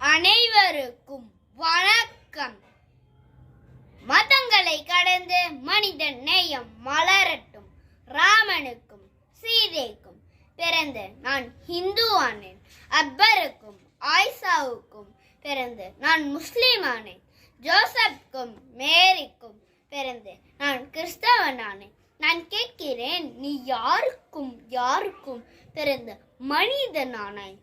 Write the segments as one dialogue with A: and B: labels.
A: அனைவருக்கும் வணக்கம். மதங்களை கடந்து மனிதன் நேயம் மலரட்டும். ராமனுக்கும் சீதைக்கும் பிறந்து நான் ஹிந்து ஆனேன் அக்பருக்கும் ஆயிஷாவுக்கும் பிறந்து நான் முஸ்லீம் ஆனேன் ஜோசப்க்கும் மேரிக்கும் பிறந்து நான் கிறிஸ்தவன் ஆனேன் நான் கேட்கிறேன் நீ யாருக்கும் யாருக்கும் பிறந்த மனிதனானாய்?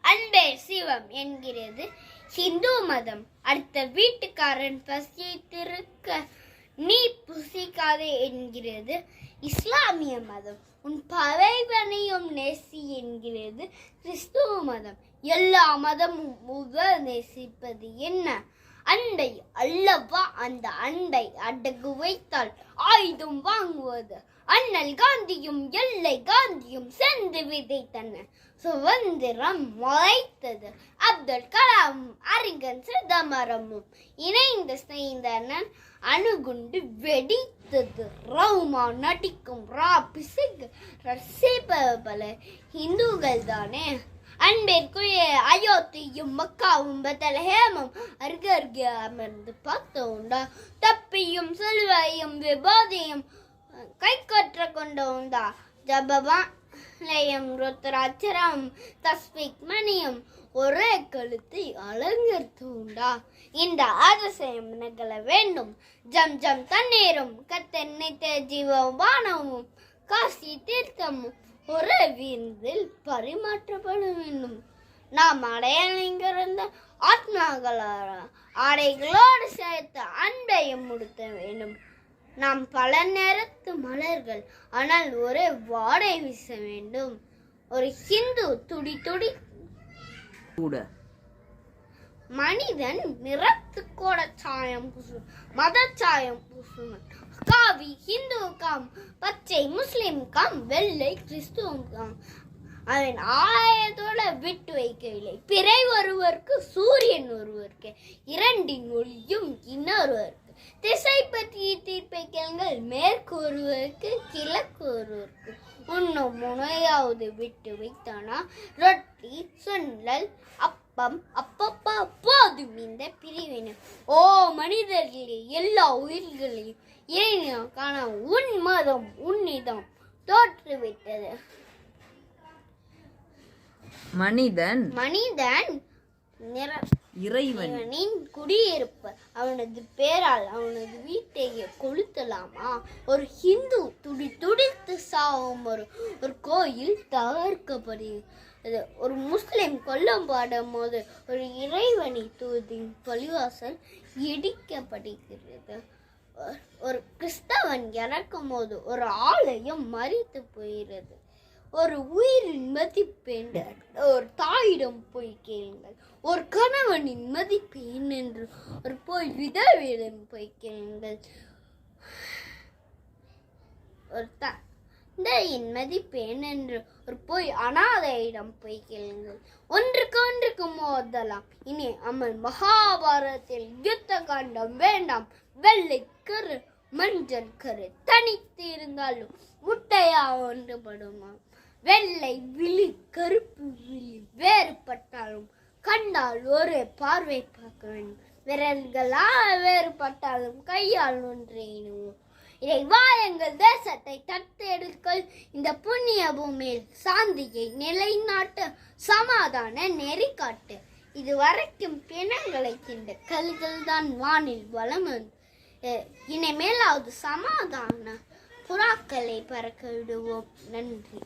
A: அன்பே சிவம் என்கிறது. ஹிந்து மதம். அடுத்த வீட்டுக்காரன் பசியை திருக்க நீ புசிக்காதே என்கிறது. இஸ்லாமிய மதம். உன் பகைவனையும் நேசி என்கிறது. கிறிஸ்துவ மதம். எல்லா மதமும் முதல் நேசிப்பது என்ன? அன்பை அல்லவா? அந்த அன்பை அடகு வைத்தால் ஆயுதம் வாங்குவது அண்ணல் காந்தியும் எல்லை காந்தியும் சென்று விதைத்தன. சுதந்திரம் முளைத்தது. அப்துல் கலாமும் அறிஞன் சிதம்பரமும் இணைந்து செய்தனன் அணுகுண்டு வெடித்தது. ரவுமா நடிக்கும் ரா பிசைக்கு ரசிப்பல இந்துக்கள் தானே. அன்பிற்குரிய அயோத்தியும் மக்காவும் பெத்தலஹேமும் அருக அருகே அமர்ந்து பார்த்தோண்டா. தப்பியும் செல்வையும் விபாதியும் கை கற்ற கொண்டோண்டா ஜபவாலயம் ருத்ராட்சரம் தஸ்பிக் மணியம் ஒரே கழுத்தை அலங்கரித்துண்டா இந்த அதிசயம் நிகழ வேண்டும். ஜம் ஜம் தண்ணீரும் கத்தெண்ணெய் ஜீவபானமும் காசி தீர்த்தமும் ஒரே விருந்தில் பரிமாற்றப்பட வேண்டும். நாம் அடையாளிங்கிருந்த ஆத்மாக்கள ஆடைகளோடு சேர்த்து அன்பையும் முடுத்த வேண்டும். நாம் பல நேரத்து மலர்கள் ஆனால் ஒரே வாடை வீச வேண்டும். ஒரு ஹிந்து துடி துடி.
B: கூட.
A: மனிதன் நிறத்துக்கோட சாயம் பூசு மத சாயம் பூசுவன் காவி ஹிந்துவுக்காம் பச்சை முஸ்லிம்காம் வெள்ளை கிறிஸ்துவுக்காம் அவன் ஆயத்தோட விட்டு வைக்கவில்லை பிறை ஒருவருக்கு சூரியன் ஒருவருக்கு இரண்டின் ஒளியும் இன்னொருவருக்கு. திசை பற்றிய தீர்ப்பை கேளுங்கள் மேற்கு ஒருவருக்கு கிழக்கு ஒருவருக்கு உன்னும் முனையாவது விட்டு வைத்தானா? ரொட்டி சுண்டல் அப்பம் அப்பப்பா போதும் இந்த பிரிவினை. ஓ மனிதர்களே எல்லா உயிர்களையும் காண உன் மதம் உன்னிதம் தோற்றுவிட்டது.
B: மனிதன்
A: மனிதன்
B: இறைவன்.
A: இவனின் குடியிருப்பு. அவனது பேரால் அவனது வீட்டை கொளுத்தலாமா? ஒரு ஹிந்து துடி துடித்து சாவும் ஒரு ஒரு கோயில் தகர்க்கப்படுகிறது. ஒரு முஸ்லிம் கொல்லப்படும் போது ஒரு இறைவனை தூதின் பழிவாசல் இடிக்கப்படுகிறது. ஒரு- ஒரு கிறிஸ்தவன் இறக்கும் போது ஒரு ஆலயம் மறித்து போகிறது. ஒரு உயிரின் மதிப்பு என்ன ஒரு தாயிடம் போய் கேளுங்கள். ஒரு கணவனின் மதிப்பு என்னென்று ஒரு போய் விதவியிடம் போய் கேளுங்கள். ஒரு தந்தையின் மதிப்பு என்னென்று ஒரு போய் அனாதையிடம் போய் கேளுங்கள். ஒன்றுக்கு ஒன்றுக்கு மோதலாம். இனி அமல் மகாபாரதத்தில் யுத்த காண்டம் வேண்டாம். வெள்ளை கரு மஞ்சள் கரு தனித்து இருந்தாலும் முட்டையா ஒன்றுபடுமா வெள்ளை விழி கருப்பு விழி வேறுபட்டாலும் கண்டால் ஒரு பார்வை பார்க்க வேண்டும். விரல்களால் வேறுபட்டாலும் கையால் ஒன்றேனும் எண்ணுவோம் இதை வாயங்கள் தேசத்தை தத்தெடுக்கள் இந்த புண்ணிய பூமியில் சாந்தியை நிலைநாட்டு சமாதான நெறி காட்டு. இது வரைக்கும் பிணங்களை தின்ற கல்கள் தான் வானில் வளம் இனிமேலாவது சமாதான புறாக்களை பறக்க விடுவோம். நன்றி.